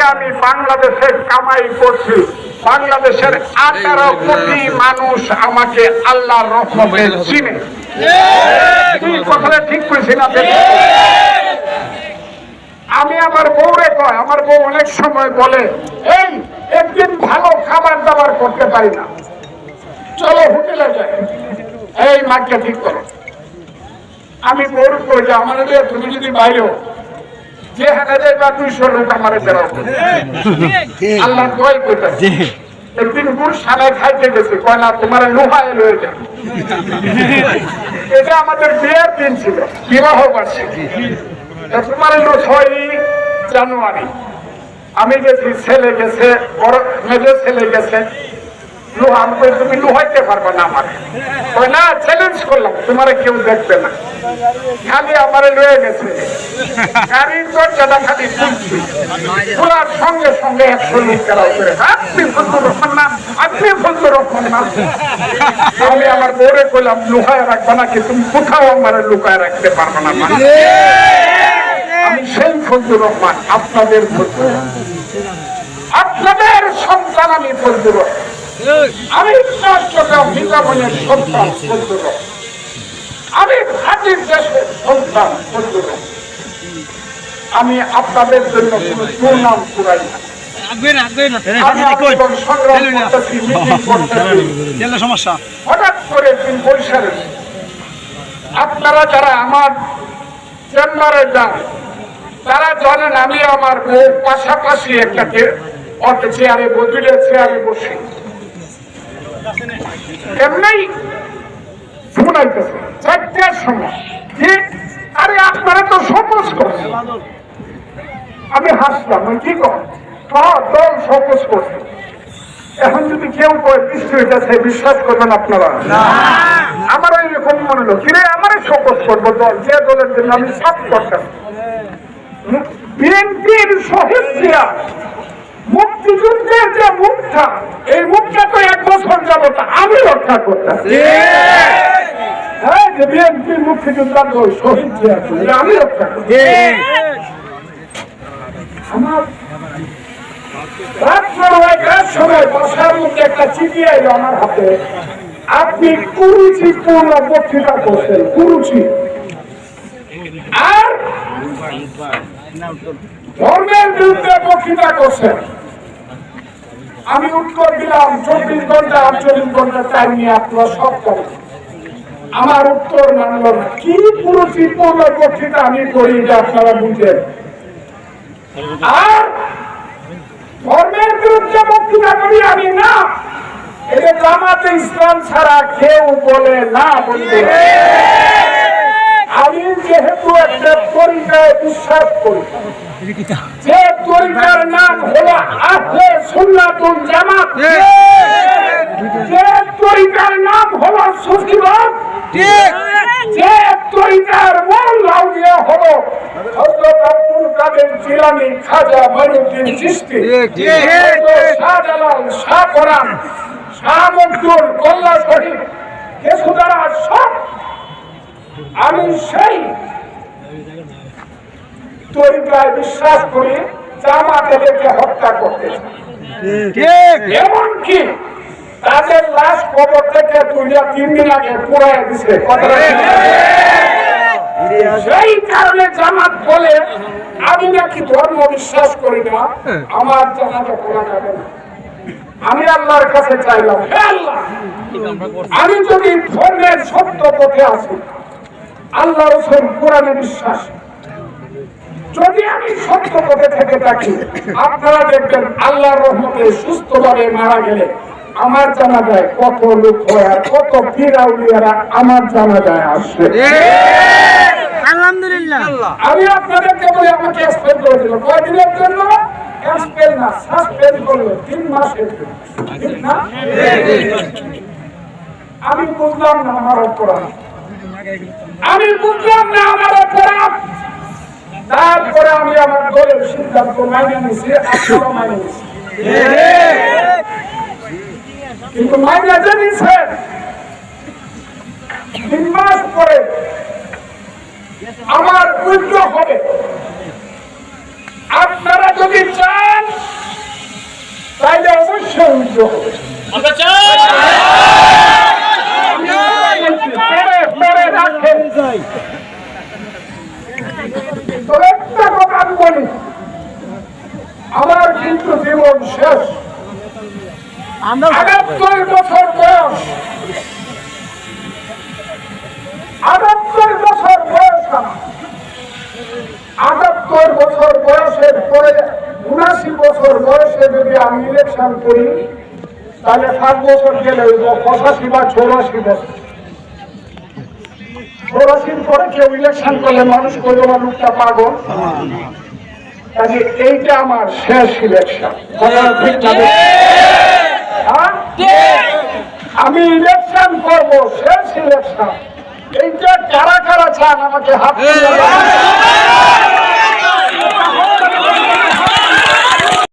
থেকে আমি বাংলাদেশে কামাই করছি। বাংলাদেশের আঠারো কোটি মানুষ আমাকে আল্লাহর রহমতে চিনে। কি কথাটা ঠিক করেছি না আমি আমার বউরে কয়, আমার বউ অনেক সময় বলে, এই, একদিন ভালো খাবার দাবার করতে পারি না। চলো হোটেলে যাই। এই, মাকে ঠিক করো। আমি বউর কই যে, আমার তুমি যদি বাইরেও যে হাতে যাইবা দুইশো লোক আমার বেরো আল্লাহ দোয়াই করতে একদিন গুড় সানায় খাইতে গেছে। কয় তোমার লোহায় লয়ে যায় এটা আমাদের বিয়ের দিন ছিল। বিবাহ বার্ষিকী। তোমার হলো জানুয়ারি। আমি গেছি ছেলে গেছে বড় ছেলে গেছে। আমি না আমার। না না। না না। বউরে কইলাম লুকায় রাখবে নাকি, তুমি কোথাও আমার লুকায় রাখতে পারবে না। আমি সেই ফজলুর রহমান আপনাদের আপনাদের সন্তান আমি ফজলুর রহমান। আমি চট্টগ্রাম বিজ্ঞাপনের সন্তান রহমান। আমি হাতির দেশের সন্তান আমি আপনাদের জন্য কোনো সুনাম কুড়াই না। হঠাৎ করে একদিন বরিশালে আপনারা যারা আমার চেম্বারে যান তারা জানেন আমি আমার বউ পাশাপাশি একটা চে- অর্থ চেয়ারে বদলে চেয়ারে বসি। এমনি শুনাইতেছে চারটার সময়। যে আরে আপনারা তো সপোজ করছেন আমি হাসলাম আমি কি কর দল সপোজ করছে এখন যদি কেউ কয় বৃষ্টি হইতেছে বিশ্বাস করবেন আপনারা? আমার এরকম মনে হলো। কিরে আমারে শোকস করব দল? যে দলের জন্য আমি সাপ করতাম। বিএনপির শহীদ যে মুখটা এই মুখটা তো এক বছর যাবত আমি রক্ষা করতাম। হ্যাঁ যে বিএনপির শহীদ আমি রক্ষা করতাম। আমার সময় বসার মধ্যে একটা চিঠি এলো আমার হাতে। আপনি কুরুচি পূর্ণ বক্তৃতা করছেন কুরুচি। আর ধর্মের বিরুদ্ধে বক্তৃতা করছেন। আমি উত্তর দিলাম, চব্বিশ ঘণ্টা, আটচল্লিশ ঘণ্টা টাইম নিয়ে আপনারা সব আমার উত্তর মানল না। কি কুরুচি পূর্ণ বক্তৃতা আমি করি যে আপনারা বুঝেন। আর ধর্মের বিরুদ্ধে বক্তৃতা করি আমি না। এটা জামাতে ইসলাম ছাড়া কেউ বলে না বলতে আমি যেহেতু একটা বিশ্বাস করি। যে তরিকার নাম হলো আহলে সুন্নাতুল জামাত। যে তরিকার নাম হলো সুফিবাদ যে তরিকার মূল লাউলিয়া হলো হযরত আব্দুল কাদের জিলানী খাজা মঈনুদ্দিন চিশতি। শাহজালাল শাহ কোরআন শাহ গোল্লা শরীফ কেসুদারা সব আমি সেই তরিকায় বিশ্বাস করি জামাত এদেরকে হত্যা করতে এমনকি তাদের লাশ কবর থেকে তিন দিন আগে পুরাই দিছে। সেই কারণে জামাত বলে আমি নাকি ধর্ম বিশ্বাস করি না আমার করা যাবে না। আমি আল্লাহর কাছে চাইলাম হে আল্লাহ আমি যদি ধর্মের সত্য পথে আছি আল্লাহ রসুল কোরআনে বিশ্বাস যদি আমি সত্য পথে থেকে থাকি আপনারা দেখবেন আল্লাহর রহমতে সুস্থভাবে মারা গেলে আমার জানা যায় কত লোক হয় কত ফিরাউলিয়ারা আমার জানা যায় আসবে। আলহামদুলিল্লাহ। আমি আপনাদেরকে বলে আমাকে এক্সপ্লেন করে দিল। কয়দিনের জন্য? এক্সপ্লেন না সাসপেন্ড করল। তিন মাসের জন্য। ঠিক না? আমি বুঝলাম না আমার অপরাধ। আমি বুঝলাম না আমার অপরাধ। তারপরে আমি আমার দলের সিদ্ধান্ত মাইনে নিছি আপনারা মাইনে নিছি কিন্তু তিন মাস পরে আমার হবে। আপনারা যদি চান, তাইলে অবশ্যই উল্টো হবে। আচ্ছা, কিন্তু জীবন শেষ। আটাত্তর বছর বয়স। আটাত্তর বছর বয়স আটাত্তর বছর বয়সের পরে উনাশি বছর বয়সে যদি আমি ইলেকশন করি তাহলে সাত বছর গেলে পঁচাশি বা চৌরাশি বছর। চৌরাশির পরে কেউ ইলেকশন করলে মানুষ করবে লোকটা পাগল। কাজে এইটা আমার শেষ ইলেকশন? হ্যাঁ? আমি ইলেকশন করব, শেষ ইলেকশন এইটা কারা কারা চান আমাকে হাত।